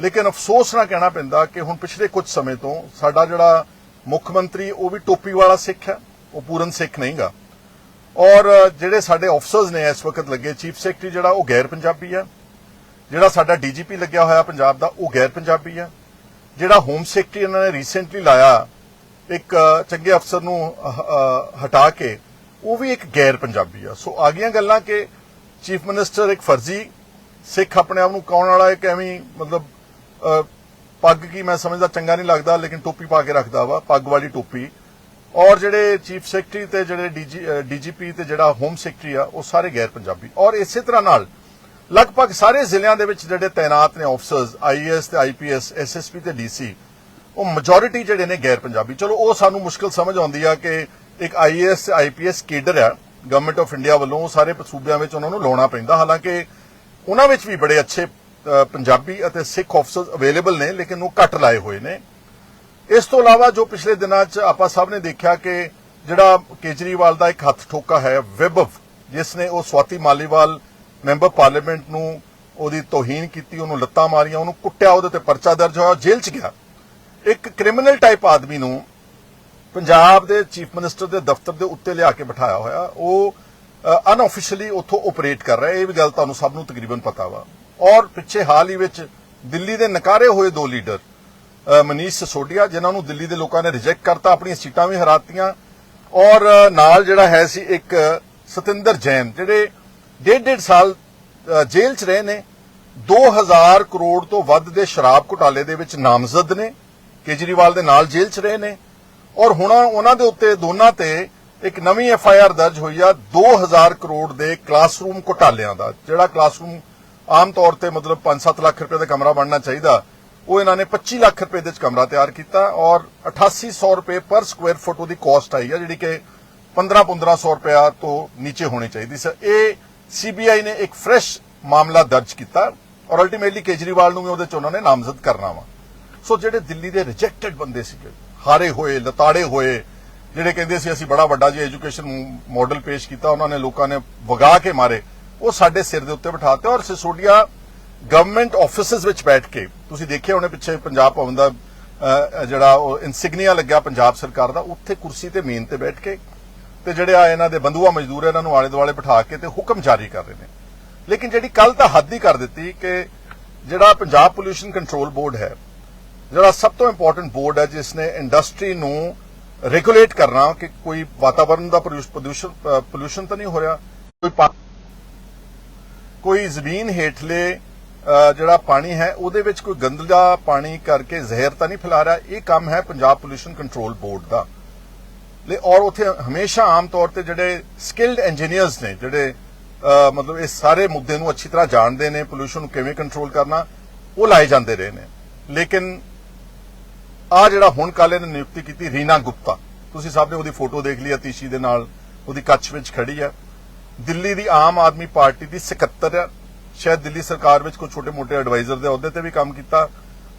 ਲੇਕਿਨ ਅਫਸੋਸ ਨਾਲ ਕਹਿਣਾ ਪੈਂਦਾ ਕਿ ਹੁਣ ਪਿਛਲੇ ਕੁਝ ਸਮੇਂ ਤੋਂ ਸਾਡਾ ਜਿਹੜਾ ਮੁੱਖ ਮੰਤਰੀ, ਉਹ ਵੀ ਟੋਪੀ ਵਾਲਾ ਸਿੱਖ ਹੈ, ਉਹ ਪੂਰਨ ਸਿੱਖ ਨਹੀਂਗਾ। ਔਰ ਜਿਹੜੇ ਸਾਡੇ ਅਫਸਰਸ ਨੇ ਇਸ ਵਕਤ ਲੱਗੇ ਚੀਫ ਸੈਕਟਰੀ ਜਿਹੜਾ, ਉਹ ਗੈਰ ਪੰਜਾਬੀ ਹੈ। ਜਿਹੜਾ ਸਾਡਾ ਡੀਜੀਪੀ ਲੱਗਿਆ ਹੋਇਆ ਪੰਜਾਬ ਦਾ, ਉਹ ਗੈਰ ਪੰਜਾਬੀ ਹੈ। ਜਿਹੜਾ ਹੋਮ ਸੈਕਟਰੀ ਇਹਨਾਂ ਨੇ ਰੀਸੈਂਟਲੀ ਲਾਇਆ, ਇੱਕ ਚੰਗੇ ਅਫਸਰ ਨੂੰ ਹਟਾ ਕੇ, ਉਹ ਵੀ ਇੱਕ ਗੈਰ ਪੰਜਾਬੀ ਆ। ਸੋ ਆ ਗਈਆਂ ਗੱਲਾਂ ਕਿ ਚੀਫ ਮਿਨਿਸਟਰ ਇੱਕ ਫਰਜ਼ੀ ਸਿੱਖ ਆਪਣੇ ਆਪ ਨੂੰ ਕੌਣ ਵਾਲਾ ਇੱਕ ਐਵੇਂ ਮਤਲਬ ਪੱਗ ਕੀ ਮੈਂ ਸਮਝਦਾ ਚੰਗਾ ਨਹੀਂ ਲੱਗਦਾ, ਲੇਕਿਨ ਟੋਪੀ ਪਾ ਕੇ ਰੱਖਦਾ ਵਾ, ਪੱਗ ਵਾਲੀ ਟੋਪੀ। ਔਰ ਜਿਹੜੇ ਚੀਫ ਸੈਕਟਰੀ ਤੇ ਜਿਹੜੇ ਡੀਜੀਪੀ ਤੇ ਜਿਹੜਾ ਹੋਮ ਸੈਕਟਰੀ ਆ, ਉਹ ਸਾਰੇ ਗੈਰ ਪੰਜਾਬੀ। ਔਰ ਇਸੇ ਤਰ੍ਹਾਂ ਨਾਲ, ਲਗਭਗ ਸਾਰੇ ਜ਼ਿਲ੍ਹਿਆਂ ਦੇ ਵਿੱਚ ਜਿਹੜੇ ਤਾਇਨਾਤ ਨੇ ਆਫਸਰਸ ਆਈਏਐਸ ਤੇ ਆਈਪੀਐਸ ਐਸਐਸਪੀ ਤੇ ਡੀਸੀ ਉਹ ਮੈਜੋਰਿਟੀ ਜਿਹੜੇ ਨੇ ਗੈਰ ਪੰਜਾਬੀ। ਚਲੋ, ਉਹ ਸਾਨੂੰ ਮੁਸ਼ਕਲ ਸਮਝ ਆਉਂਦੀ ਆ ਕਿ ਇੱਕ ਆਈਏਐਸ ਤੇ ਆਈਪੀਐਸ ਕੇਡਰ ਆ ਗਵਰਨਮੈਂਟ ਆਫ ਇੰਡੀਆ ਵੱਲੋਂ ਉਹ ਸਾਰੇ ਸੂਬਿਆਂ ਵਿੱਚ ਉਹਨਾਂ ਨੂੰ ਲਾਉਣਾ ਪੈਂਦਾ। ਹਾਲਾਂਕਿ, ਉਹਨਾਂ ਵਿੱਚ ਵੀ ਬੜੇ ਅੱਛੇ ਪੰਜਾਬੀ ਅਤੇ ਸਿੱਖ ਆਫਸਰਸ ਅਵੇਲੇਬਲ ਨੇ, ਲੇਕਿਨ ਉਹ ਘੱਟ ਲਾਏ ਹੋਏ ਨੇ। ਇਸ ਤੋਂ ਇਲਾਵਾ ਜੋ ਪਿਛਲੇ ਦਿਨਾਂ 'ਚ ਆਪਾਂ ਸਭ ਨੇ ਦੇਖਿਆ ਕਿ ਜਿਹੜਾ ਕੇਜਰੀਵਾਲ ਦਾ ਇੱਕ ਹੱਥ ਠੋਕਾ ਹੈ, ਵਿਭਵ, ਜਿਸ ਨੇ ਉਹ ਸਵਾਤੀ ਮਾਲੀਵਾਲ ਮੈਂਬਰ ਪਾਰਲੀਮੈਂਟ ਨੂੰ ਉਹਦੀ ਤੋਹੀਨ ਕੀਤੀ, ਉਹਨੂੰ ਲੱਤਾਂ ਮਾਰੀਆਂ, ਉਹਨੂੰ ਕੁੱਟਿਆ, ਉਹਦੇ ਤੇ ਪਰਚਾ ਦਰਜ ਹੋਇਆ, ਉਹ ਜੇਲ੍ਹ 'ਚ ਗਿਆ। ਇੱਕ ਕ੍ਰਿਮੀਨਲ ਟਾਈਪ ਆਦਮੀ ਨੂੰ ਪੰਜਾਬ ਦੇ ਚੀਫ ਮਿਨਿਸਟਰ ਦੇ ਦਫ਼ਤਰ ਦੇ ਉੱਤੇ ਲਿਆ ਕੇ ਬਿਠਾਇਆ ਹੋਇਆ। ਉਹ ਅਨਆਫੀਸ਼ੀਅਲੀ ਉੱਥੋਂ ਆਪਰੇਟ ਕਰ ਰਿਹਾ ਇਹ ਵੀ ਗੱਲ ਤੁਹਾਨੂੰ ਸਭ ਨੂੰ ਤਕਰੀਬਨ ਪਤਾ ਵਾ। ਔਰ ਪਿੱਛੇ ਹਾਲ ਹੀ ਵਿੱਚ ਦਿੱਲੀ ਦੇ ਨਕਾਰੇ ਹੋਏ ਦੋ ਲੀਡਰ ਮਨੀਸ਼ ਸਿਸੋਡੀਆ ਜਿਨ੍ਹਾਂ ਨੂੰ ਦਿੱਲੀ ਦੇ ਲੋਕਾਂ ਨੇ ਰਿਜੈਕਟ ਕਰਤਾ ਆਪਣੀਆਂ ਸੀਟਾਂ ਵੀ ਹਰਾਤੀਆਂ। ਔਰ ਨਾਲ ਜਿਹੜਾ ਹੈ ਸੀ ਇੱਕ ਸਤਿੰਦਰ ਜੈਨ ਜਿਹੜੇ ਡੇਢ ਡੇਢ ਸਾਲ ਅ, ਜੇਲ੍ਹ 'ਚ ਰਹੇ ਨੇ। 2000 ਕਰੋੜ ਤੋਂ ਵੱਧ ਦੇ ਸ਼ਰਾਬ ਘੁਟਾਲੇ ਦੇ ਵਿੱਚ ਨਾਮਜ਼ਦ ਨੇ ਕੇਜਰੀਵਾਲ ਦੇ ਨਾਲ ਜੇਲ੍ਹ 'ਚ ਰਹੇ ਨੇ। ਔਰ ਹੁਣ ਉਹਨਾਂ ਦੇ ਉੱਤੇ ਦੋਨਾਂ ਤੇ ਇੱਕ ਨਵੀਂ ਐਫ ਆਈ ਆਰ ਦਰਜ ਹੋਈ ਆ 2000 ਕਰੋੜ ਦੇ ਕਲਾਸਰੂਮ ਘੁਟਾਲਿਆਂ ਦਾ ਜਿਹੜਾ ਕਲਾਸਰੂਮ ਆਮ ਤੌਰ ਤੇ ਮਤਲਬ 5-7 ਲੱਖ ਰੁਪਏ ਦਾ ਕਮਰਾ ਬਣਨਾ ਚਾਹੀਦਾ। ਉਹ ਇਹਨਾਂ ਨੇ 25 ਲੱਖ ਰੁਪਏ ਦੇ ਵਿੱਚ ਕਮਰਾ ਤਿਆਰ ਕੀਤਾ ਔਰ 8800 ਰੁਪਏ ਪਰ ਸਕੁਅਰ ਫੁੱਟ ਉਹਦੀ ਕਾਸਟ ਆਈ ਆ, ਜਿਹੜੀ ਕਿ 15-1500 ਰੁਪਇਆ ਤੋਂ ਨੀਚੇ ਹੋਣੀ ਚਾਹੀਦੀ ਸੀ। ਇਹ ਸੀਬੀਆਈ ਨੇ ਇੱਕ ਫਰੈਸ਼ ਮਾਮਲਾ ਦਰਜ ਕੀਤਾ ਔਰ ਅਲਟੀਮੇਟਲੀ ਕੇਜਰੀਵਾਲ ਨੂੰ ਵੀ ਉਹਦੇ ਚ ਉਹਨਾਂ ਨੇ ਨਾਮਜ਼ਦ ਕਰਨਾ ਵਾ। ਸੋ ਜਿਹੜੇ ਦਿੱਲੀ ਦੇ ਰਿਜੈਕਟਡ ਬੰਦੇ ਸੀਗੇ, ਹਾਰੇ ਹੋਏ, ਲਤਾੜੇ ਹੋਏ, ਜਿਹੜੇ ਕਹਿੰਦੇ ਸੀ ਅਸੀਂ ਬੜਾ ਵੱਡਾ ਜੀ ਐਜੂਕੇਸ਼ਨ ਮਾਡਲ ਪੇਸ਼ ਕੀਤਾ, ਉਹਨਾਂ ਨੇ ਲੋਕਾਂ ਨੇ ਵਗਾ ਕੇ ਮਾਰੇ। ਉਹ ਸਾਡੇ ਸਿਰ ਦੇ ਉੱਤੇ ਬਿਠਾਤੇ ਔਰ ਸਿਸੋਡੀਆ ਗਵਰਨਮੈਂਟ ਆਫਿਸਿਸ ਵਿੱਚ ਬੈਠ ਕੇ, ਤੁਸੀਂ ਦੇਖਿਆ ਹੋਣੇ ਪਿੱਛੇ ਪੰਜਾਬ ਭਵਨ ਦਾ ਜਿਹੜਾ ਉਹ ਇਨਸਿਗਨੀਆ ਲੱਗਿਆ ਪੰਜਾਬ ਸਰਕਾਰ ਦਾ, ਉੱਥੇ ਕੁਰਸੀ ਤੇ ਮੇਨ ਤੇ ਬੈਠ ਕੇ ਤੇ ਜਿਹੜੇ ਆ ਇਹਨਾਂ ਦੇ ਬੰਧੂਆ ਮਜ਼ਦੂਰ ਇਹਨਾਂ ਨੂੰ ਆਲੇ ਦੁਆਲੇ ਬਿਠਾ ਕੇ ਤੇ ਹੁਕਮ ਜਾਰੀ ਕਰ ਰਹੇ ਨੇ। ਲੇਕਿਨ ਜਿਹੜੀ ਕੱਲ ਤਾਂ ਹੱਦ ਹੀ ਕਰ ਦਿੱਤੀ ਕਿ ਜਿਹੜਾ ਪੰਜਾਬ ਪੋਲੂਸ਼ਨ ਕੰਟਰੋਲ ਬੋਰਡ ਹੈ, ਜਿਹੜਾ ਸਭ ਤੋਂ ਇੰਪੋਰਟੈਂਟ ਬੋਰਡ ਹੈ, ਜਿਸ ਨੇ ਇੰਡਸਟਰੀ ਨੂੰ ਰੈਗੂਲੇਟ ਕਰਨਾ ਕਿ ਕੋਈ ਵਾਤਾਵਰਣ ਦਾ ਪ੍ਰਦੂਸ਼ਣ ਪੋਲੂਸ਼ਨ ਤਾਂ ਨਹੀਂ ਹੋ ਰਿਹਾ, ਕੋਈ ਕੋਈ ਜ਼ਮੀਨ ਹੇਠਲੇ ਜਿਹੜਾ ਪਾਣੀ ਹੈ, ਉਹਦੇ ਵਿੱਚ ਕੋਈ ਗੰਦਲਾ ਪਾਣੀ ਕਰਕੇ ਜ਼ਹਿਰ ਤਾਂ ਨਹੀਂ ਫੈਲਾ ਰਿਹਾ। ਇਹ ਕੰਮ ਹੈ ਪੰਜਾਬ ਪੋਲੂਸ਼ਨ ਕੰਟਰੋਲ ਬੋਰਡ ਦਾ। ਲੈ, ਔਰ ਉੱਥੇ ਹਮੇਸ਼ਾ ਆਮ ਤੌਰ ਤੇ ਜਿਹੜੇ ਸਕਿਲਡ ਇੰਜੀਨੀਅਰਸ ਨੇ, ਜਿਹੜੇ ਮਤਲਬ ਇਹ ਸਾਰੇ ਮੁੱਦੇ ਨੂੰ ਅੱਛੀ ਤਰ੍ਹਾਂ ਜਾਣਦੇ ਨੇ ਪੋਲੂਸ਼ਨ ਨੂੰ ਕਿਵੇਂ ਕੰਟਰੋਲ ਕਰਨਾ, ਉਹ ਲਾਏ ਜਾਂਦੇ ਰਹੇ ਨੇ। ਲੇਕਿਨ ਆ ਜਿਹੜਾ ਹੁਣ ਕਾਲੇ ਨੇ ਨਿਯੁਕਤੀ ਕੀਤੀ, ਰੀਨਾ ਗੁਪਤਾ। ਤੁਸੀਂ ਸਭ ਨੇ ਉਹਦੀ ਫੋਟੋ ਦੇਖ ਲਈ, ਅਤੀਸ਼ੀ ਦੇ ਨਾਲ, ਉਹਦੀ ਕੱਛ ਵਿੱਚ ਖੜੀ ਹੈ। ਦਿੱਲੀ ਦੀ ਆਮ ਆਦਮੀ ਪਾਰਟੀ ਦੀ ਸਕੱਤਰ ਹੈ ਸ਼ਾਇਦ ਦਿੱਲੀ ਸਰਕਾਰ ਵਿੱਚ ਕੋਈ ਛੋਟੇ-ਮੋਟੇ ਐਡਵਾਈਜ਼ਰ ਦੇ ਅਹੁਦੇ ਤੇ ਵੀ ਕੰਮ ਕੀਤਾ।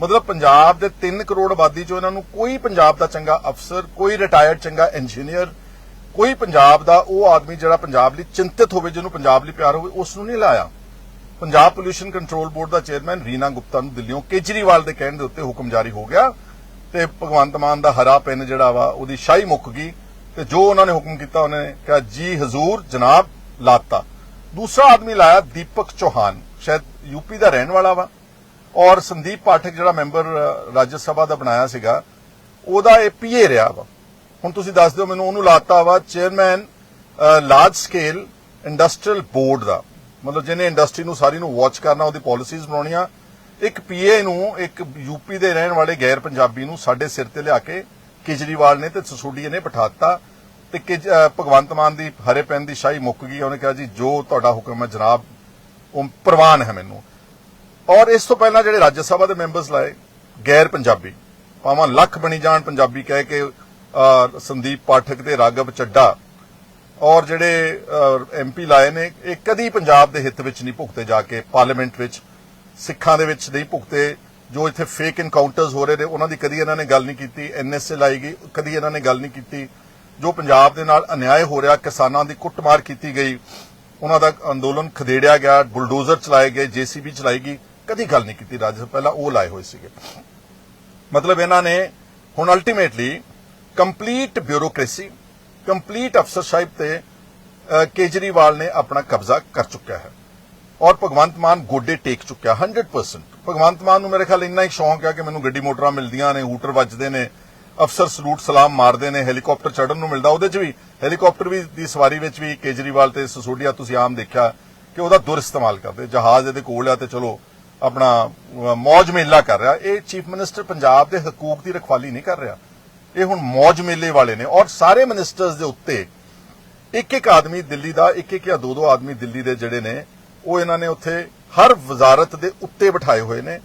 ਮਤਲਬ ਪੰਜਾਬ ਦੇ 3 ਕਰੋੜ ਆਬਾਦੀ ਚੋਂ ਇਹਨਾਂ ਨੂੰ ਕੋਈ ਪੰਜਾਬ ਦਾ ਚੰਗਾ ਅਫਸਰ, ਕੋਈ ਰਿਟਾਇਰਡ ਚੰਗਾ ਇੰਜੀਨੀਅਰ ਕੋਈ ਪੰਜਾਬ ਦਾ ਉਹ ਆਦਮੀ ਜਿਹੜਾ ਪੰਜਾਬ ਲਈ ਚਿੰਤਿਤ ਹੋਵੇ, ਜਿਹਨੂੰ ਪੰਜਾਬ ਲਈ ਪਿਆਰ ਹੋਵੇ ਉਸ ਨੂੰ ਨਹੀਂ ਲਾਇਆ। ਪੰਜਾਬ ਪੋਲੂਸ਼ਨ ਕੰਟਰੋਲ ਬੋਰਡ ਦਾ ਚੇਅਰਮੈਨ ਰੀਨਾ ਗੁਪਤਾ ਨੂੰ ਦਿੱਲੀੋਂ ਕੇਜਰੀਵਾਲ ਦੇ ਕਹਿਣ ਦੇ ਉੱਤੇ ਹੁਕਮ ਜਾਰੀ ਹੋ ਗਿਆ ਤੇ ਭਗਵੰਤ ਮਾਨ ਦਾ ਹਰਾ ਪਿੰਨ ਜਿਹੜਾ ਵਾ, ਉਹਦੀ ਸ਼ਾਹੀ ਮੁੱਕ ਗਈ ਤੇ ਜੋ ਉਹਨਾਂ ਨੇ ਹੁਕਮ ਕੀਤਾ, ਉਹਨੇ ਕਿਹਾ, ਜੀ ਹਜ਼ੂਰ, ਜਨਾਬ ਲਾਤਾ। ਦੂਸਰਾ ਆਦਮੀ ਲਾਇਆ ਦੀਪਕ ਚੌਹਾਨ। ਸ਼ਾਇਦ ਯੂਪੀ ਦਾ ਰਹਿਣ ਵਾਲਾ ਵਾ। ਔਰ ਸੰਦੀਪ ਪਾਠਕ ਜਿਹੜਾ ਮੈਂਬਰ ਰਾਜ ਸਭਾ ਦਾ ਬਣਾਇਆ ਸੀਗਾ, ਉਹਦਾ ਇਹ ਪੀਏ ਰਿਹਾ ਵਾ। ਹੁਣ ਤੁਸੀਂ ਦੱਸ ਦਿਓ, ਮੈਨੂੰ ਉਹਨੂੰ ਲਾਤਾ ਵਾ chairman large scale industrial board ਦਾ। ਮਤਲਬ ਜਿਹਨੇ ਇੰਡਸਟਰੀ ਨੂੰ ਸਾਰੀ ਨੂੰ ਵਾਚ ਕਰਨਾ, ਉਹਦੀ ਪਾਲਿਸੀਜ਼ ਬਣਾਉਣੀਆਂ। ਇੱਕ ਪੀਏ ਨੂੰ, ਇੱਕ ਯੂਪੀ ਦੇ ਰਹਿਣ ਵਾਲੇ ਗੈਰ ਪੰਜਾਬੀ ਨੂੰ ਸਾਡੇ ਸਿਰ ਤੇ ਲਿਆ ਕੇ ਕੇਜਰੀਵਾਲ ਨੇ ਤੇ ਸਸੂਡੀਏ ਨੇ ਬਿਠਾਤਾ ਤੇ ਕੇਜ- ਭਗਵੰਤ ਮਾਨ ਦੀ ਹਰੇ ਪੈਨ ਦੀ ਸ਼ਾਹੀ ਮੁੱਕ ਗਈ, ਉਹਨੇ ਕਿਹਾ ਜੀ, ਜੋ ਤੁਹਾਡਾ ਹੁਕਮ ਹੈ ਜਨਾਬ, ਉਹ ਪ੍ਰਵਾਨ ਹੈ ਮੈਨੂੰ। ਔਰ ਇਸ ਤੋਂ ਪਹਿਲਾਂ ਜਿਹੜੇ ਰਾਜ ਸਭਾ ਦੇ ਮੈਂਬਰਸ ਲਾਏ, ਗੈਰ ਪੰਜਾਬੀ, ਭਾਵੇਂ ਲੱਖ ਬਣੀ ਜਾਣ ਪੰਜਾਬੀ ਕਹਿ ਕੇ ਸੰਦੀਪ ਪਾਠਕ ਤੇ ਰਾਗਵ ਚੱਡਾ, ਔਰ ਜਿਹੜੇ ਐਮਪੀ ਲਾਏ ਨੇ, ਇਹ ਕਦੀ ਪੰਜਾਬ ਦੇ ਹਿੱਤ ਵਿੱਚ ਨਹੀਂ ਭੁਗਤੇ ਜਾ ਕੇ, ਪਾਰਲੀਮੈਂਟ ਵਿੱਚ, ਸਿੱਖਾਂ ਦੇ ਵਿੱਚ ਨਹੀਂ ਭੁਗਤੇ, ਜੋ ਇੱਥੇ ਫੇਕ ਇਨਕਾਊਂਟਰਸ ਹੋ ਰਹੇ ਨੇ, ਉਹਨਾਂ ਦੀ ਕਦੀ ਇਹਨਾਂ ਨੇ ਗੱਲ ਨਹੀਂ ਕੀਤੀ ਐਨਐਸਏ ਲਾਈ ਗਈ, ਕਦੀ ਇਹਨਾਂ ਨੇ ਗੱਲ ਨਹੀਂ ਕੀਤੀ ਜੋ ਪੰਜਾਬ ਦੇ ਨਾਲ ਅਨਿਆਏ ਹੋ ਰਿਹਾ, ਕਿਸਾਨਾਂ ਦੀ ਕੁੱਟਮਾਰ ਕੀਤੀ ਗਈ, ਉਹਨਾਂ ਦਾ ਅੰਦੋਲਨ ਖਦੇੜਿਆ ਗਿਆ, ਬੁਲਡੋਜ਼ਰ ਚਲਾਏ ਗਏ, ਜੀਸੀਬੀ ਚਲਾਈ ਗਈ ਕਦੀ ਗੱਲ ਨਹੀਂ ਕੀਤੀ ਰਾਜ ਸਭਾ, ਪਹਿਲਾਂ ਉਹ ਲਾਏ ਹੋਏ ਸੀਗੇ। ਮਤਲਬ ਇਹਨਾਂ ਨੇ ਹੁਣ ultimately complete bureaucracy complete officership ਤੇ ਕੇਜਰੀਵਾਲ ਨੇ ਆਪਣਾ ਕਬਜ਼ਾ ਕਰ ਚੁੱਕਿਆ ਹੈ। ਔਰ ਭਗਵੰਤ ਮਾਨ ਗੋਡੇ ਟੇਕ ਚੁੱਕਿਆ 100% ਭਗਵੰਤ ਮਾਨ ਨੂੰ ਮੇਰੇ ਖਿਆਲ ਇੰਨਾ ਹੀ ਸ਼ੌਂਕ ਹੈ ਕਿ ਮੈਨੂੰ ਗੱਡੀ ਮੋਟਰਾਂ ਮਿਲਦੀਆਂ ਨੇ, ਹੂਟਰ ਵੱਜਦੇ ਨੇ ਅਫਸਰ ਸਲੂਟ ਸਲਾਮ ਮਾਰਦੇ ਨੇ, ਹੈਲੀਕਾਪਟਰ ਚੜਨ ਨੂੰ ਮਿਲਦਾ, ਉਹਦੇ 'ਚ ਵੀ, ਹੈਲੀਕਾਪਟਰ ਵੀ ਦੀ ਸਵਾਰੀ ਵਿੱਚ ਵੀ ਕੇਜਰੀਵਾਲ ਤੇ ਸਸੋਡੀਆ ਤੁਸੀਂ ਆਮ ਦੇਖਿਆ ਕਿ ਉਹਦਾ ਦੁਰ ਇਸਤੇਮਾਲ ਕਰਦੇ, ਜਹਾਜ਼ ਇਹਦੇ ਕੋਲ ਆ ਤੇ ਚਲੋ ਆਪਣਾ ਮੌਜ ਮੇਲਾ ਕਰ ਰਿਹਾ। ਇਹ ਚੀਫ ਮਿਨਿਸਟਰ ਪੰਜਾਬ ਦੇ ਹਕੂਕ ਦੀ ਰਖਵਾਲੀ ਨਹੀਂ ਕਰ ਰਿਹਾ। ਇਹ ਹੁਣ ਮੌਜ ਮੇਲੇ ਵਾਲੇ ਨੇ ਔਰ ਸਾਰੇ ਮਿਨਿਸਟਰਸ ਦੇ ਉੱਤੇ ਇੱਕ ਇੱਕ ਆਦਮੀ ਦਿੱਲੀ ਦਾ, ਇੱਕ ਇੱਕ ਜਾਂ ਦੋ ਦੋ ਆਦਮੀ ਦਿੱਲੀ ਦੇ ਜਿਹੜੇ ਨੇ, ਉਹ ਇਹਨਾਂ ਨੇ ਉੱਥੇ ਹਰ ਵਜ਼ਾਰਤ ਦੇ ਉੱਤੇ ਬਿਠਾਏ ਹੋਏ ਨੇ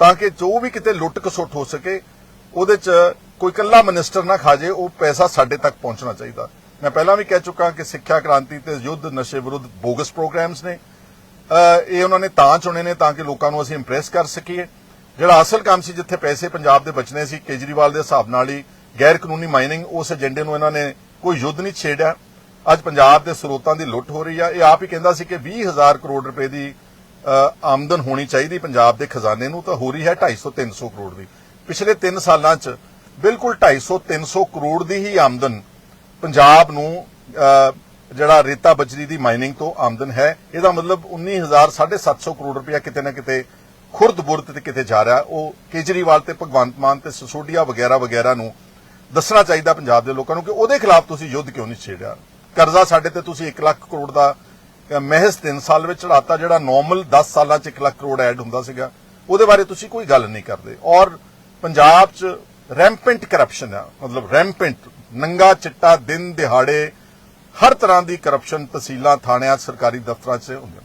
ਤਾਂ ਕਿ ਜੋ ਵੀ ਕਿਤੇ ਲੁੱਟ ਕਸੁੱਟ ਹੋ ਸਕੇ, ਉਹਦੇ 'ਚ ਕੋਈ ਇਕੱਲਾ ਮਿਨਿਸਟਰ ਨਾ ਖਾ ਜੇ, ਉਹ ਪੈਸਾ ਸਾਡੇ ਤੱਕ ਪਹੁੰਚਣਾ ਚਾਹੀਦਾ। ਮੈਂ ਪਹਿਲਾਂ ਵੀ ਕਹਿ ਚੁੱਕਾ ਕਿ ਸਿੱਖਿਆ ਕ੍ਰਾਂਤੀ ਤੇ ਯੁੱਧ ਨਸ਼ੇ ਵਿਰੁੱਧ ਬੋਗਸ ਪ੍ਰੋਗਰਾਮਸ ਨੇ। ਇਹ ਉਹਨਾਂ ਨੇ ਤਾਂ ਚੁਣੇ ਨੇ ਤਾਂ ਕਿ ਲੋਕਾਂ ਨੂੰ ਅਸੀਂ ਇੰਪ੍ਰੈਸ ਕਰ ਸਕੀਏ। ਜਿਹੜਾ ਅਸਲ ਕੰਮ ਸੀ, ਜਿੱਥੇ ਪੈਸੇ ਪੰਜਾਬ ਦੇ ਬਚਨੇ ਸੀ, ਕੇਜਰੀਵਾਲ ਦੇ ਹਿਸਾਬ ਨਾਲ ਹੀ ਗੈਰ ਕਾਨੂੰਨੀ ਮਾਈਨਿੰਗ ਉਸ ਏਜੰਡੇ ਨੂੰ ਇਹਨਾਂ ਨੇ ਕੋਈ ਯੁੱਧ ਨਹੀਂ ਛੇੜਿਆ। ਅੱਜ ਪੰਜਾਬ ਦੇ ਸਰੋਤਾਂ ਦੀ ਲੁੱਟ ਹੋ ਰਹੀ ਆ। ਇਹ ਆਪ ਹੀ ਕਹਿੰਦਾ ਸੀ ਕਿ 20000 ਕਰੋੜ ਰੁਪਏ ਦੀ ਆਮਦਨ ਹੋਣੀ ਚਾਹੀਦੀ ਪੰਜਾਬ ਦੇ ਖਜ਼ਾਨੇ ਨੂੰ, ਤਾਂ ਹੋ ਰਹੀ ਹੈ 250 300 ਕਰੋੜ ਦੀ। ਪਿਛਲੇ 3 ਸਾਲਾਂ 'ਚ ਬਿਲਕੁਲ 250 300 ਕਰੋੜ ਦੀ ਹੀ ਆਮਦਨ ਪੰਜਾਬ ਨੂੰ ਜਿਹੜਾ ਰੇਤਾ ਬਜਰੀ ਦੀ ਮਾਈਨਿੰਗ ਤੋਂ ਆਮਦਨ ਹੈ ਇਹਦਾ ਮਤਲਬ 19000 750 ਕਰੋੜ ਰੁਪਇਆ ਕਿਤੇ ਨਾ ਕਿਤੇ ਖੁਰਦ ਬੁਰਦ ਤੇ ਕਿਤੇ ਜਾ ਰਿਹਾ। ਉਹ ਕੇਜਰੀਵਾਲ ਤੇ ਭਗਵੰਤ ਮਾਨ ਤੇ ਸਸੋਡੀਆ ਵਗੈਰਾ ਵਗੈਰਾ ਨੂੰ ਦੱਸਣਾ ਚਾਹੀਦਾ ਪੰਜਾਬ ਦੇ ਲੋਕਾਂ ਨੂੰ ਕਿ ਉਹਦੇ ਖਿਲਾਫ ਤੁਸੀਂ ਯੁੱਧ ਕਿਉਂ ਨਹੀਂ ਛੇੜਿਆ? ਕਰਜ਼ਾ ਸਾਡੇ ਤੇ ਤੁਸੀਂ 1 ਲੱਖ ਕਰੋੜ ਦਾ ਅਹ, ਮਹਿਜ਼ 3 ਸਾਲ ਵਿੱਚ ਚੜਾਤਾ ਜਿਹੜਾ ਨਾਰਮਲ 10 ਸਾਲਾਂ 'ਚ 1 ਲੱਖ ਕਰੋੜ ਐਡ ਹੁੰਦਾ ਸੀਗਾ। ਉਹਦੇ ਬਾਰੇ ਤੁਸੀਂ ਕੋਈ ਗੱਲ ਨਹੀਂ ਕਰਦੇ। ਔਰ ਪੰਜਾਬ 'ਚ ਰੈਂਪੈਂਟ ਕਰਪਸ਼ਨ ਆ। ਮਤਲਬ ਰੈਂਪੈਂਟ, ਨੰਗਾ ਚਿੱਟਾ, ਦਿਨ ਦਿਹਾੜੇ, ਹਰ ਤਰ੍ਹਾਂ ਦੀ ਕਰਪਸ਼ਨ ਤਹਿਸੀਲਾਂ, ਥਾਣਿਆਂ, ਸਰਕਾਰੀ ਦਫ਼ਤਰਾਂ 'ਚ ਹੁੰਦੀ